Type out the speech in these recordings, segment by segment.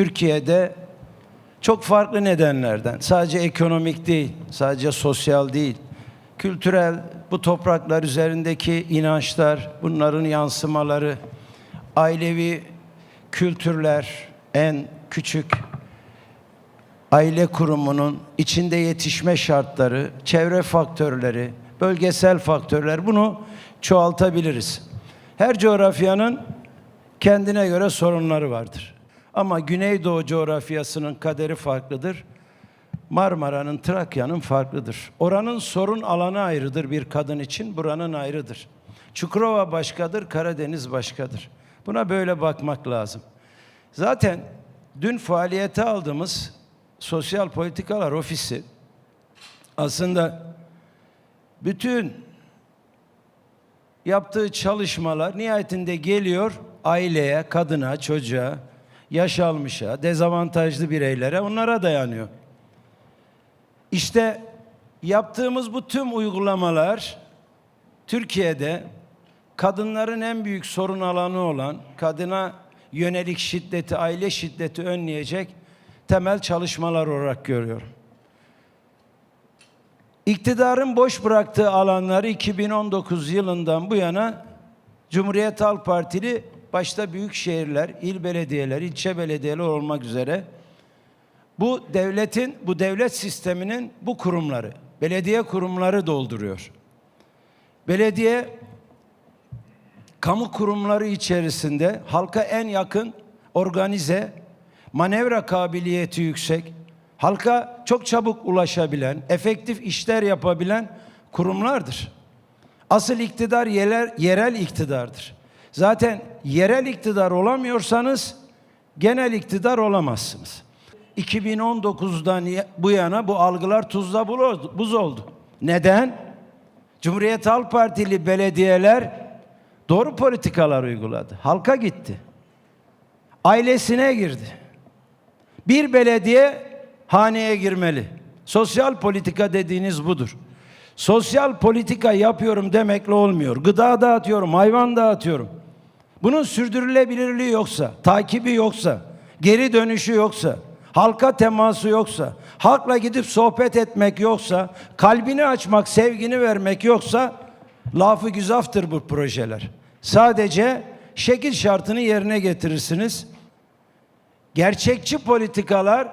Türkiye'de çok farklı nedenlerden, sadece ekonomik değil, sadece sosyal değil, kültürel, bu topraklar üzerindeki inançlar, bunların yansımaları, ailevi kültürler, en küçük aile kurumunun içinde yetişme şartları, çevre faktörleri, bölgesel faktörler bunu çoğaltabiliriz. Her coğrafyanın kendine göre sorunları vardır. Ama Güneydoğu coğrafyasının kaderi farklıdır. Marmara'nın, Trakya'nın farklıdır. Oranın sorun alanı ayrıdır bir kadın için, buranın ayrıdır. Çukurova başkadır, Karadeniz başkadır. Buna böyle bakmak lazım. Zaten dün faaliyete aldığımız Sosyal Politikalar Ofisi aslında bütün yaptığı çalışmalar nihayetinde geliyor aileye, kadına, çocuğa, yaş almışa, dezavantajlı bireylere onlara dayanıyor. İşte yaptığımız bu tüm uygulamalar Türkiye'de kadınların en büyük sorun alanı olan kadına yönelik şiddeti, aile şiddeti önleyecek temel çalışmalar olarak görüyorum. İktidarın boş bıraktığı alanları 2019 yılından bu yana Cumhuriyet Halk Partili başta büyük şehirler, il belediyeleri, ilçe belediyeleri olmak üzere bu devletin, bu devlet sisteminin bu kurumları, belediye kurumları dolduruyor. Belediye kamu kurumları içerisinde halka en yakın, organize, manevra kabiliyeti yüksek, halka çok çabuk ulaşabilen, efektif işler yapabilen kurumlardır. Asıl iktidar yerel, yerel iktidardır. Zaten yerel iktidar olamıyorsanız genel iktidar olamazsınız. 2019'dan bu yana bu algılar tuzla buz oldu. Neden? Cumhuriyet Halk Partili belediyeler doğru politikalar uyguladı. Halka gitti. Ailesine girdi. Bir belediye haneye girmeli. Sosyal politika dediğiniz budur. Sosyal politika yapıyorum demekle olmuyor. Gıda dağıtıyorum, hayvan dağıtıyorum. Bunun sürdürülebilirliği yoksa, takibi yoksa, geri dönüşü yoksa, halka teması yoksa, halkla gidip sohbet etmek yoksa, kalbini açmak, sevgini vermek yoksa lafı güzaftır bu projeler. Sadece şekil şartını yerine getirirsiniz. Gerçekçi politikalar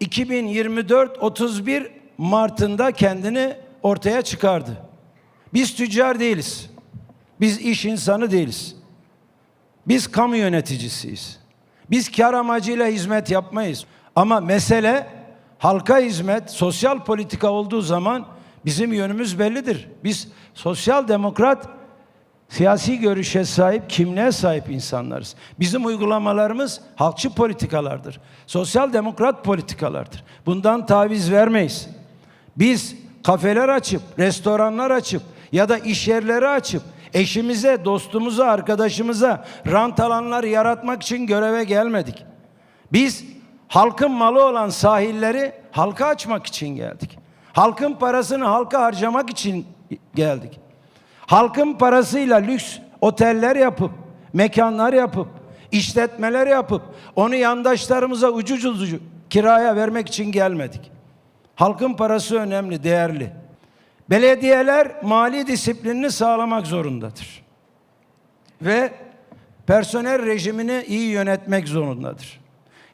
2024-31 Mart'ında kendini ortaya çıkardı. Biz tüccar değiliz. Biz iş insanı değiliz. Biz kamu yöneticisiyiz. Biz kar amacıyla hizmet yapmayız. Ama mesele halka hizmet, sosyal politika olduğu zaman bizim yönümüz bellidir. Biz sosyal demokrat siyasi görüşe sahip, kimliğe sahip insanlarız. Bizim uygulamalarımız halkçı politikalardır. Sosyal demokrat politikalardır. Bundan taviz vermeyiz. Biz kafeler açıp, restoranlar açıp ya da iş yerleri açıp eşimize, dostumuza, arkadaşımıza rant alanlar yaratmak için göreve gelmedik. Biz halkın malı olan sahilleri halka açmak için geldik. Halkın parasını halka harcamak için geldik. Halkın parasıyla lüks oteller yapıp, mekanlar yapıp, işletmeler yapıp onu yandaşlarımıza ucuz ucuz kiraya vermek için gelmedik. Halkın parası önemli, değerli. Belediyeler mali disiplinini sağlamak zorundadır. Ve personel rejimini iyi yönetmek zorundadır.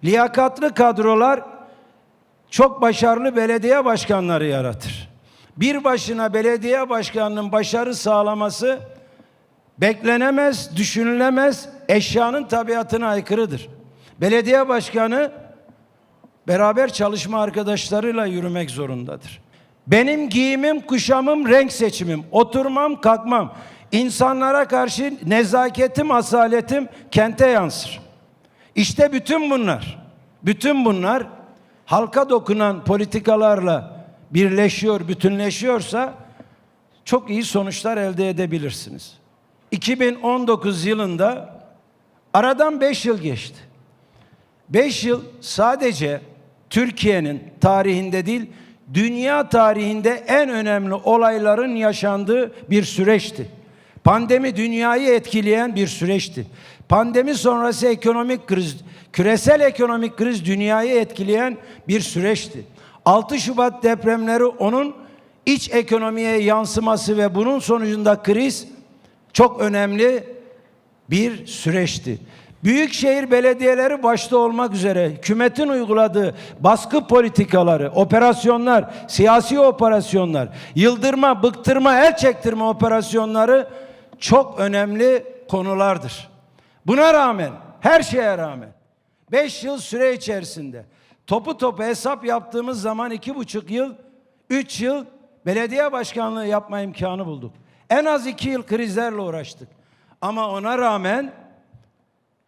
Liyakatlı kadrolar çok başarılı belediye başkanları yaratır. Bir başına belediye başkanının başarı sağlaması beklenemez, düşünülemez, eşyanın tabiatına aykırıdır. Belediye başkanı beraber çalışma arkadaşlarıyla yürümek zorundadır. Benim giyimim, kuşamım, renk seçimim, oturmam, kalkmam, insanlara karşı nezaketim, asaletim kente yansır. İşte bütün bunlar, bütün bunlar halka dokunan politikalarla birleşiyor, bütünleşiyorsa çok iyi sonuçlar elde edebilirsiniz. 2019 yılında aradan 5 yıl geçti. 5 yıl sadece Türkiye'nin tarihinde değil, dünya tarihinde en önemli olayların yaşandığı bir süreçti. Pandemi dünyayı etkileyen bir süreçti. Pandemi sonrası ekonomik kriz, küresel ekonomik kriz dünyayı etkileyen bir süreçti. 6 Şubat depremleri onun iç ekonomiye yansıması ve bunun sonucunda kriz çok önemli bir süreçti. Büyükşehir belediyeleri başta olmak üzere hükümetin uyguladığı baskı politikaları, operasyonlar, siyasi operasyonlar, yıldırma, bıktırma, el çektirme operasyonları çok önemli konulardır. Buna rağmen, her şeye rağmen 5 yıl süre içerisinde topu topu hesap yaptığımız zaman iki buçuk yıl, üç yıl belediye başkanlığı yapma imkanı bulduk. En az iki yıl krizlerle uğraştık. Ama ona rağmen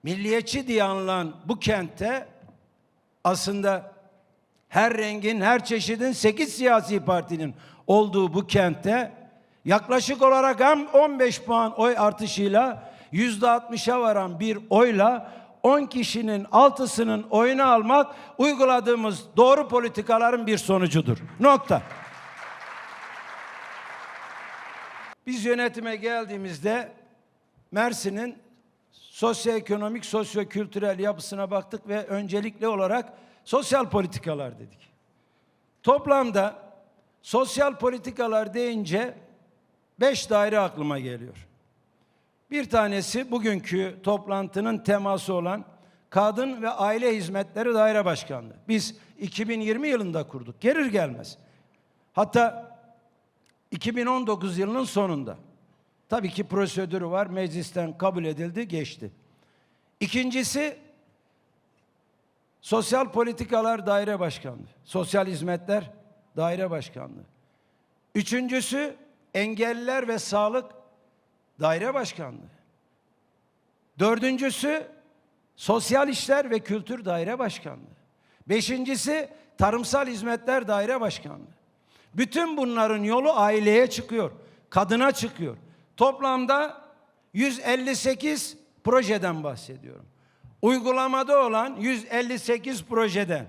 milliyetçi diye anılan bu kentte aslında her rengin, her çeşidin 8 siyasi partinin olduğu bu kentte yaklaşık olarak hem 15 puan oy artışıyla yüzde 60'a varan bir oyla 10 kişinin altısının oyunu almak uyguladığımız doğru politikaların bir sonucudur. Nokta. Biz yönetime geldiğimizde Mersin'in sosyoekonomik, sosyokültürel yapısına baktık ve öncelikli olarak sosyal politikalar dedik. Toplamda sosyal politikalar deyince beş daire aklıma geliyor. Bir tanesi bugünkü toplantının teması olan Kadın ve Aile Hizmetleri Daire Başkanlığı. Biz 2020 yılında kurduk. Gelir gelmez. Hatta 2019 yılının sonunda. Tabii ki prosedürü var. Meclisten kabul edildi, geçti. İkincisi Sosyal Politikalar Daire Başkanlığı. Sosyal Hizmetler Daire Başkanlığı. Üçüncüsü Engelliler ve Sağlık Daire Başkanlığı. Dördüncüsü Sosyal İşler ve Kültür Daire Başkanlığı. Beşincisi Tarımsal Hizmetler Daire Başkanlığı. Bütün bunların yolu aileye çıkıyor, kadına çıkıyor. Toplamda 158 projeden bahsediyorum. Uygulamada olan 158 projeden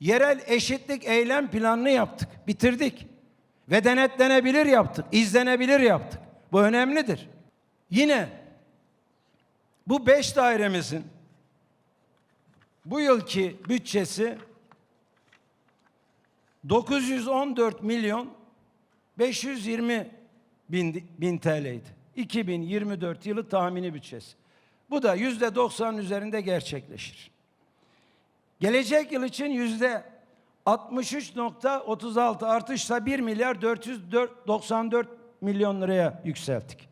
yerel eşitlik eylem planını yaptık, bitirdik. Ve denetlenebilir yaptık, izlenebilir yaptık. Bu önemlidir. Yine bu beş dairemizin bu yılki bütçesi 914 milyon 520 bin, bin TL'ydi. 2024 yılı tahmini bütçesi. Bu da yüzde 90'ın üzerinde gerçekleşir. Gelecek yıl için yüzde 63.36 artışla 1 milyar 494 milyon liraya yükselttik.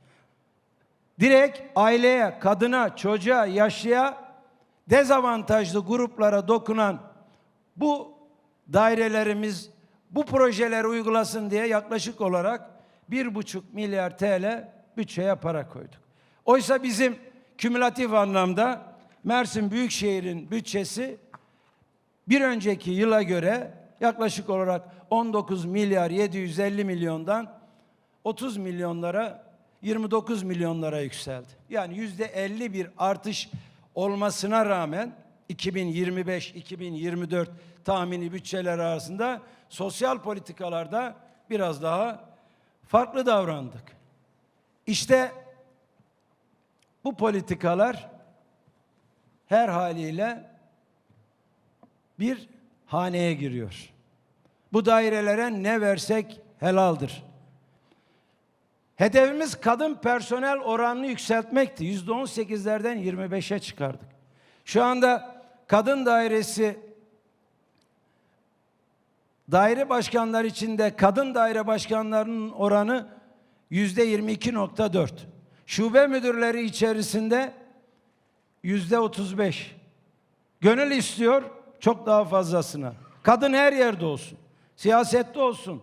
Direkt aileye, kadına, çocuğa, yaşlıya dezavantajlı gruplara dokunan bu dairelerimiz bu projeleri uygulasın diye yaklaşık olarak bir buçuk milyar TL bütçeye para koyduk. Oysa bizim kümülatif anlamda Mersin Büyükşehir'in bütçesi bir önceki yıla göre yaklaşık olarak 19 milyar 750 milyondan 30 milyonlara 29 milyonlara yükseldi. Yani yüzde 50 bir artış olmasına rağmen 2025-2024 tahmini bütçeler arasında sosyal politikalarda biraz daha farklı davrandık. İşte bu politikalar her haliyle bir haneye giriyor. Bu dairelere ne versek helaldir. Hedefimiz kadın personel oranını yükseltmekti. Yüzde on sekizlerden 25'e çıkardık. Şu anda kadın dairesi daire başkanları içinde kadın daire başkanlarının oranı yüzde 22.4. Şube müdürleri içerisinde yüzde 35. Gönül istiyor çok daha fazlasına. Kadın her yerde olsun. Siyasette olsun.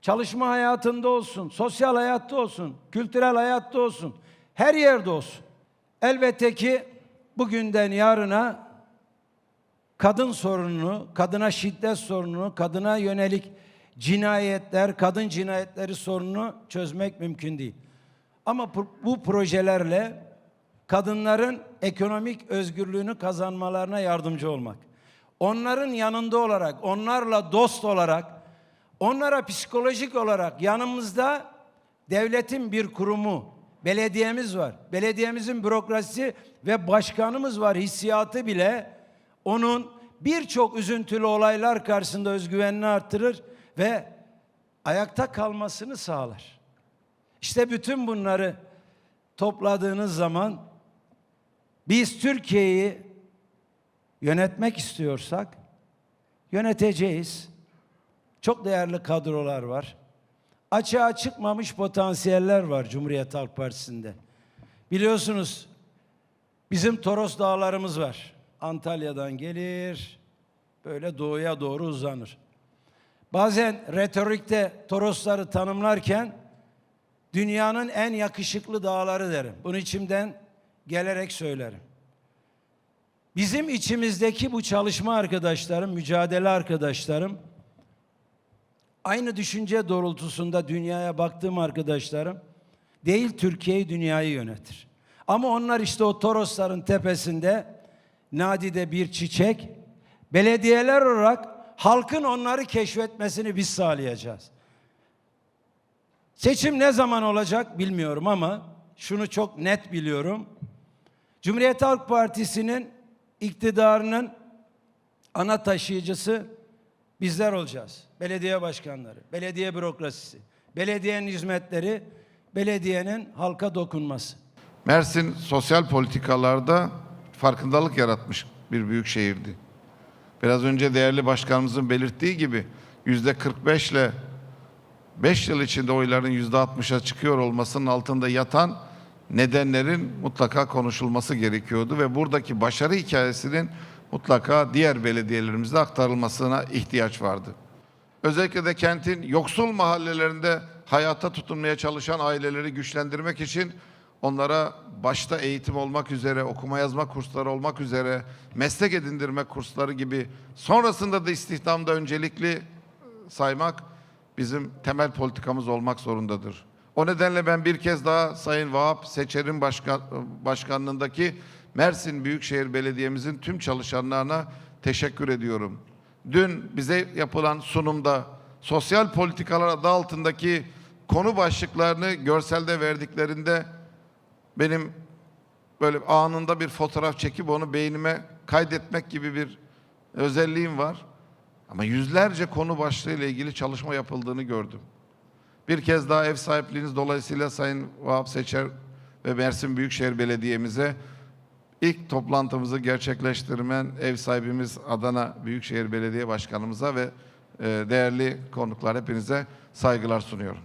Çalışma hayatında olsun. Sosyal hayatta olsun. Kültürel hayatta olsun. Her yerde olsun. Elbette ki bugünden yarına kadın sorununu, kadına şiddet sorununu, kadına yönelik cinayetler, kadın cinayetleri sorununu çözmek mümkün değil. Ama bu projelerle kadınların ekonomik özgürlüğünü kazanmalarına yardımcı olmak. Onların yanında olarak, onlarla dost olarak, onlara psikolojik olarak yanımızda devletin bir kurumu, belediyemiz var. Belediyemizin bürokrasisi ve başkanımız var. Hissiyatı bile onun birçok üzüntülü olaylar karşısında özgüvenini arttırır ve ayakta kalmasını sağlar. İşte bütün bunları topladığınız zaman biz Türkiye'yi yönetmek istiyorsak yöneteceğiz. Çok değerli kadrolar var. Açığa çıkmamış potansiyeller var Cumhuriyet Halk Partisi'nde. Biliyorsunuz bizim Toros dağlarımız var. Antalya'dan gelir, böyle doğuya doğru uzanır. Bazen retorikte Torosları tanımlarken dünyanın en yakışıklı dağları derim. Bunu içimden gelerek söylerim. Bizim içimizdeki bu çalışma arkadaşlarım, mücadele arkadaşlarım, aynı düşünce doğrultusunda dünyaya baktığım arkadaşlarım değil Türkiye'yi dünyayı yönetir. Ama onlar işte o Torosların tepesinde nadide bir çiçek. Belediyeler olarak halkın onları keşfetmesini biz sağlayacağız. Seçim ne zaman olacak bilmiyorum ama şunu çok net biliyorum. Cumhuriyet Halk Partisi'nin iktidarının ana taşıyıcısı bizler olacağız. Belediye başkanları, belediye bürokrasisi, belediyenin hizmetleri, belediyenin halka dokunması. Mersin sosyal politikalarda farkındalık yaratmış bir büyük şehirdi. Biraz önce değerli başkanımızın belirttiği gibi yüzde 45 ile 5 yıl içinde oyların yüzde 60'a çıkıyor olmasının altında yatan nedenlerin mutlaka konuşulması gerekiyordu ve buradaki başarı hikayesinin mutlaka diğer belediyelerimizde aktarılmasına ihtiyaç vardı. Özellikle de kentin yoksul mahallelerinde hayata tutunmaya çalışan aileleri güçlendirmek için onlara başta eğitim olmak üzere, okuma yazma kursları olmak üzere, meslek edindirme kursları gibi sonrasında da istihdamda öncelikli saymak bizim temel politikamız olmak zorundadır. O nedenle ben bir kez daha Sayın Vahap Seçer'in başkan, başkanlığındaki Mersin Büyükşehir Belediye'mizin tüm çalışanlarına teşekkür ediyorum. Dün bize yapılan sunumda sosyal politikalar adı altındaki konu başlıklarını görselde verdiklerinde benim böyle anında bir fotoğraf çekip onu beynime kaydetmek gibi bir özelliğim var. Ama yüzlerce konu başlığıyla ilgili çalışma yapıldığını gördüm. Bir kez daha ev sahipliğiniz dolayısıyla Sayın Vahap Seçer ve Mersin Büyükşehir Belediye'mize ilk toplantımızı gerçekleştirmen ev sahibimiz Adana Büyükşehir Belediye Başkanımıza ve e, değerli konuklar hepinize saygılar sunuyorum.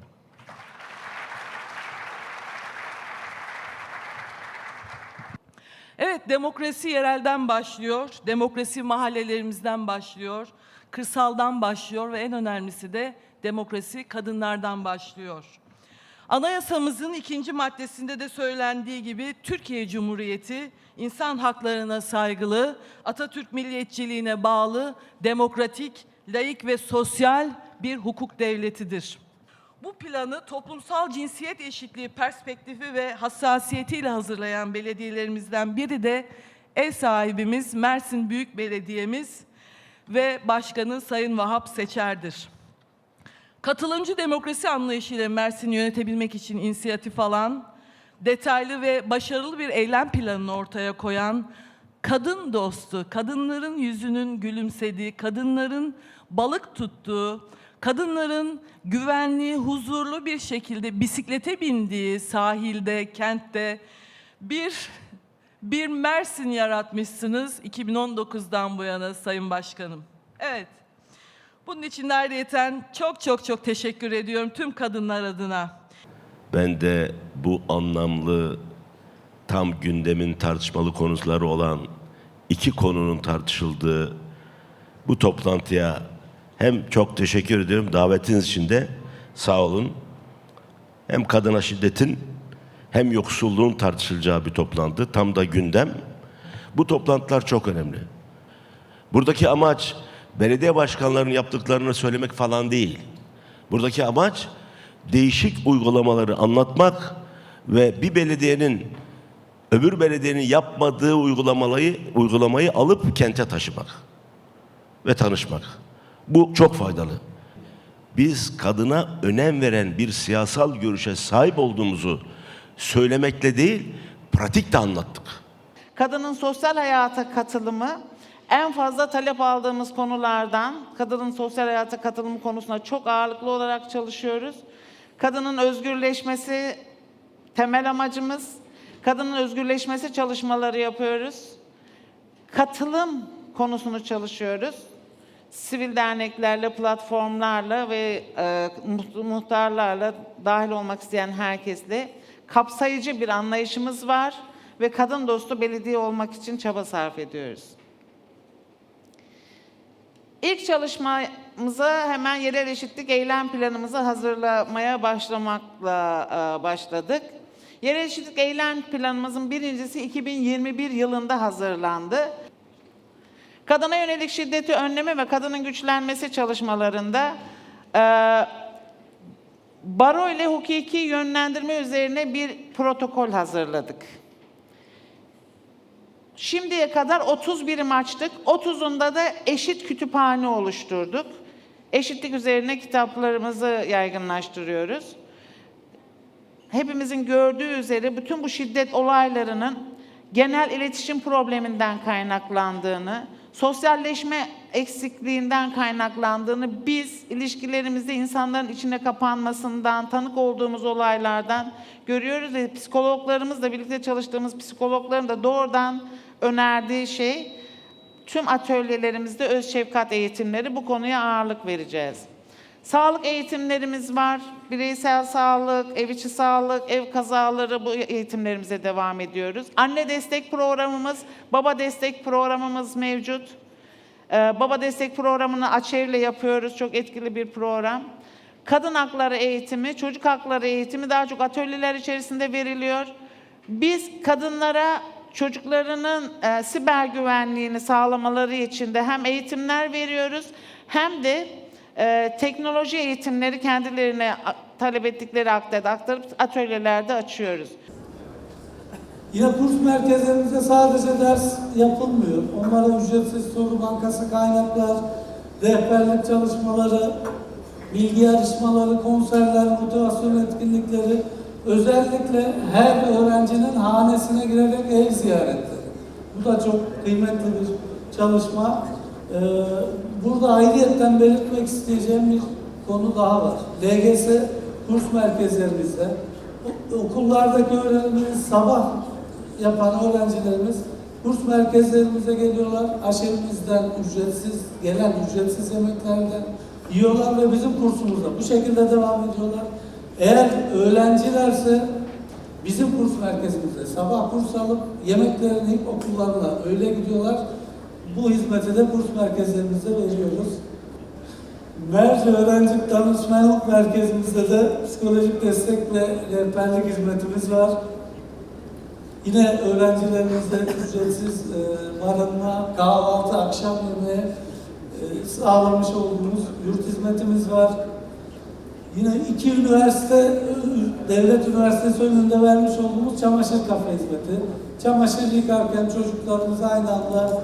Evet, demokrasi yerelden başlıyor, demokrasi mahallelerimizden başlıyor, kırsaldan başlıyor ve en önemlisi de demokrasi kadınlardan başlıyor. Anayasamızın ikinci maddesinde de söylendiği gibi Türkiye Cumhuriyeti insan haklarına saygılı, Atatürk milliyetçiliğine bağlı, demokratik, laik ve sosyal bir hukuk devletidir. Bu planı toplumsal cinsiyet eşitliği perspektifi ve hassasiyetiyle hazırlayan belediyelerimizden biri de ev sahibimiz Mersin Büyük Belediye'miz ve Başkanı Sayın Vahap Seçer'dir. Katılımcı demokrasi anlayışıyla Mersin'i yönetebilmek için inisiyatif alan, detaylı ve başarılı bir eylem planını ortaya koyan, kadın dostu, kadınların yüzünün gülümsediği, kadınların balık tuttuğu, kadınların güvenli, huzurlu bir şekilde bisiklete bindiği sahilde, kentte bir bir Mersin yaratmışsınız 2019'dan bu yana Sayın Başkanım. Evet. Bunun için ayrıyeten çok çok çok teşekkür ediyorum tüm kadınlar adına. Ben de bu anlamlı tam gündemin tartışmalı konuları olan iki konunun tartışıldığı bu toplantıya hem çok teşekkür ediyorum davetiniz için de sağ olun. Hem kadına şiddetin hem yoksulluğun tartışılacağı bir toplantı tam da gündem. Bu toplantılar çok önemli. Buradaki amaç belediye başkanlarının yaptıklarını söylemek falan değil. Buradaki amaç değişik uygulamaları anlatmak ve bir belediyenin öbür belediyenin yapmadığı uygulamayı uygulamayı alıp kente taşımak ve tanışmak. Bu çok faydalı. Biz kadına önem veren bir siyasal görüşe sahip olduğumuzu söylemekle değil, pratikte anlattık. Kadının sosyal hayata katılımı en fazla talep aldığımız konulardan kadının sosyal hayata katılımı konusunda çok ağırlıklı olarak çalışıyoruz. Kadının özgürleşmesi temel amacımız. Kadının özgürleşmesi çalışmaları yapıyoruz. Katılım konusunu çalışıyoruz. Sivil derneklerle, platformlarla ve e, muht- muhtarlarla dahil olmak isteyen herkesle kapsayıcı bir anlayışımız var ve kadın dostu belediye olmak için çaba sarf ediyoruz. İlk çalışmamıza hemen yerel eşitlik eylem planımızı hazırlamaya başlamakla e, başladık. Yerel eşitlik eylem planımızın birincisi 2021 yılında hazırlandı. Kadına yönelik şiddeti önleme ve kadının güçlenmesi çalışmalarında e, baro ile hukuki yönlendirme üzerine bir protokol hazırladık. Şimdiye kadar 30 birim açtık. 30'unda da eşit kütüphane oluşturduk. Eşitlik üzerine kitaplarımızı yaygınlaştırıyoruz. Hepimizin gördüğü üzere bütün bu şiddet olaylarının genel iletişim probleminden kaynaklandığını, sosyalleşme eksikliğinden kaynaklandığını biz ilişkilerimizde insanların içine kapanmasından, tanık olduğumuz olaylardan görüyoruz ve psikologlarımızla birlikte çalıştığımız psikologların da doğrudan önerdiği şey tüm atölyelerimizde öz şefkat eğitimleri bu konuya ağırlık vereceğiz. Sağlık eğitimlerimiz var. Bireysel sağlık, ev içi sağlık, ev kazaları bu eğitimlerimize devam ediyoruz. Anne destek programımız, baba destek programımız mevcut. Ee, baba destek programını Açev'le yapıyoruz. Çok etkili bir program. Kadın hakları eğitimi, çocuk hakları eğitimi daha çok atölyeler içerisinde veriliyor. Biz kadınlara çocuklarının e, siber güvenliğini sağlamaları için de hem eğitimler veriyoruz hem de e, teknoloji eğitimleri kendilerine talep ettikleri aktarıp aktarıp atölyelerde açıyoruz. Yine kurs merkezlerimizde sadece ders yapılmıyor. Onlara ücretsiz soru bankası kaynaklar, rehberlik çalışmaları, bilgi yarışmaları, konserler, motivasyon etkinlikleri, özellikle her öğrencinin hanesine girerek ev ziyaretleri. Bu da çok kıymetli bir çalışma. Ee, burada ayrıyetten belirtmek isteyeceğim bir konu daha var. LGS kurs merkezlerimizde okullardaki öğrencilerimiz sabah yapan öğrencilerimiz kurs merkezlerimize geliyorlar. Aşevimizden ücretsiz, gelen ücretsiz yemeklerden yiyorlar ve bizim kursumuzda bu şekilde devam ediyorlar. Eğer öğrencilerse bizim kurs merkezimizde sabah kurs alıp yemeklerini okullarına öyle gidiyorlar. Bu hizmeti de kurs merkezlerimizde veriyoruz. Merce Öğrenci Danışmanlık Merkezimizde de psikolojik destek ve rehberlik hizmetimiz var. Yine öğrencilerimizde ücretsiz e, barınma, kahvaltı, akşam yemeği e, sağlamış olduğumuz yurt hizmetimiz var. Yine iki üniversite, devlet üniversitesi önünde vermiş olduğumuz çamaşır kafe hizmeti. Çamaşır yıkarken çocuklarımız aynı anda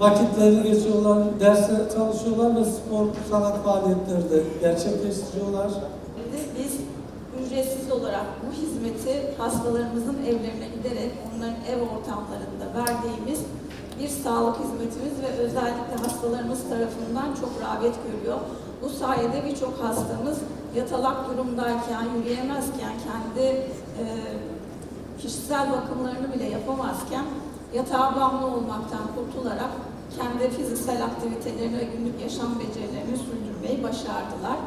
vakitlerini geçiyorlar, derse çalışıyorlar ve spor, sanat faaliyetleri de gerçekleştiriyorlar. Biz ücretsiz olarak bu hizmeti hastalarımızın evlerine giderek onların ev ortamlarında verdiğimiz bir sağlık hizmetimiz ve özellikle hastalarımız tarafından çok rağbet görüyor. Bu sayede birçok hastamız yatalak durumdayken, yürüyemezken, kendi e, kişisel bakımlarını bile yapamazken yatağa bağımlı olmaktan kurtularak kendi fiziksel aktivitelerini ve günlük yaşam becerilerini sürdürmeyi başardılar.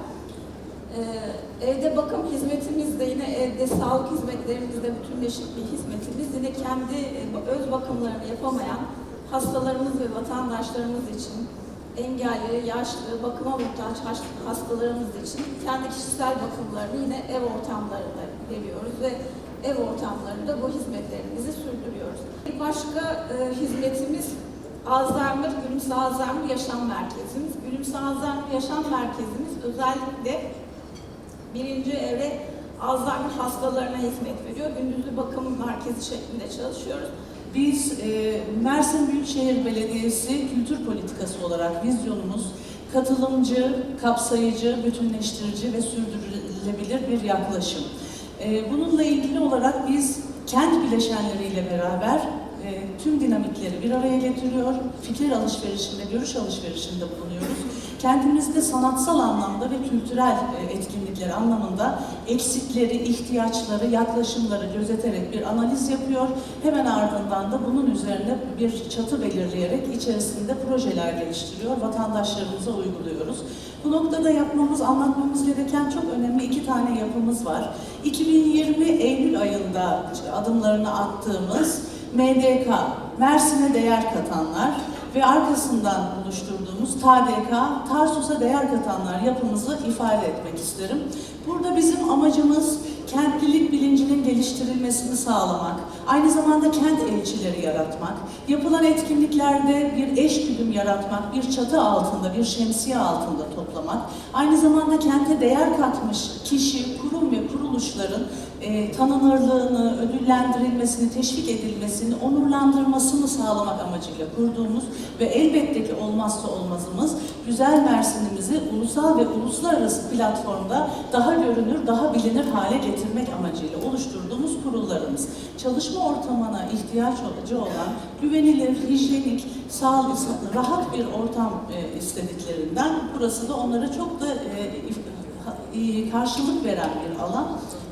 Ee, evde bakım hizmetimiz de yine evde sağlık hizmetlerimizde bütünleşik bir hizmetimiz. Yine kendi e, öz bakımlarını yapamayan hastalarımız ve vatandaşlarımız için engelli, yaşlı, bakıma muhtaç has- hastalarımız için kendi kişisel bakımlarını yine ev ortamlarında veriyoruz ve ev ortamlarında bu hizmetlerimizi sürdürüyoruz. Bir başka e, hizmetimiz Alzheimer, Gülümse Alzheimer Yaşam Merkezimiz. Gülümse Alzheimer Yaşam Merkezimiz özellikle birinci evre Alzheimer hastalarına hizmet veriyor. Gündüzlü bakım merkezi şeklinde çalışıyoruz. Biz e, Mersin Büyükşehir Belediyesi kültür politikası olarak vizyonumuz katılımcı, kapsayıcı, bütünleştirici ve sürdürülebilir bir yaklaşım. E, bununla ilgili olarak biz kent bileşenleriyle beraber e, tüm dinamikleri bir araya getiriyor, fikir alışverişinde, görüş alışverişinde bulunuyoruz. Kendimizde sanatsal anlamda ve kültürel e, etkinlikler anlamında eksikleri, ihtiyaçları, yaklaşımları gözeterek bir analiz yapıyor. Hemen ardından da bunun üzerine bir çatı belirleyerek içerisinde projeler geliştiriyor, vatandaşlarımıza uyguluyoruz. Bu noktada yapmamız, anlatmamız gereken çok önemli iki tane yapımız var. 2020 Eylül ayında adımlarını attığımız MDK, Mersin'e değer katanlar ve arkasından oluşturduğumuz TDK, Tarsus'a değer katanlar yapımızı ifade etmek isterim. Burada bizim amacımız kentlilik bilincinin geliştirilmesini sağlamak, aynı zamanda kent elçileri yaratmak, yapılan etkinliklerde bir eşgüdüm yaratmak, bir çatı altında, bir şemsiye altında toplamak, aynı zamanda kente değer katmış kişi, kurum ve kuruluşların e, tanınırlığını, ödüllendirilmesini, teşvik edilmesini, onurlandırmasını sağlamak amacıyla kurduğumuz ve elbette ki olmazsa olmazımız güzel Mersin'imizi ulusal ve uluslararası platformda daha görünür, daha bilinir hale getirmek amacıyla oluşturduğumuz kurullarımız. Çalışma ortamına ihtiyacı olan güvenilir, hijyenik, sağlıklı, rahat bir ortam e, istediklerinden burası da onlara çok da e, karşılık veren bir alan.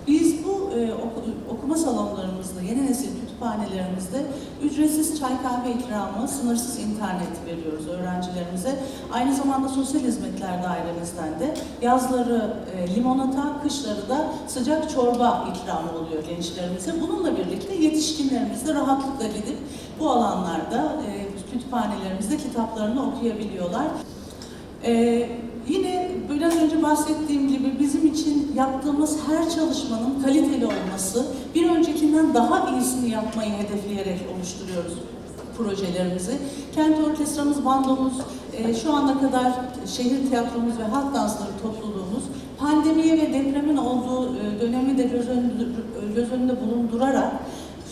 Biz bu e, oku- okuma salonlarımızda, yeni nesil kütüphanelerimizde ücretsiz çay kahve ikramı, sınırsız internet veriyoruz öğrencilerimize. Aynı zamanda sosyal hizmetler dairemizden de yazları e, limonata, kışları da sıcak çorba ikramı oluyor gençlerimize. Bununla birlikte yetişkinlerimiz de rahatlıkla gidip bu alanlarda e, kütüphanelerimizde kitaplarını okuyabiliyorlar. Ee, yine biraz önce bahsettiğim gibi bizim için yaptığımız her çalışmanın kaliteli olması, bir öncekinden daha iyisini yapmayı hedefleyerek oluşturuyoruz projelerimizi. Kent orkestramız, bandomuz, e, şu ana kadar şehir tiyatromuz ve halk dansları topluluğumuz pandemiye ve depremin olduğu e, dönemi de göz önünde, göz önünde bulundurarak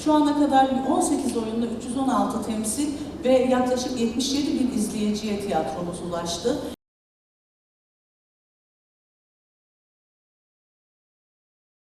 şu ana kadar 18 oyunda 316 temsil ve yaklaşık 77 bin izleyiciye tiyatromuz ulaştı.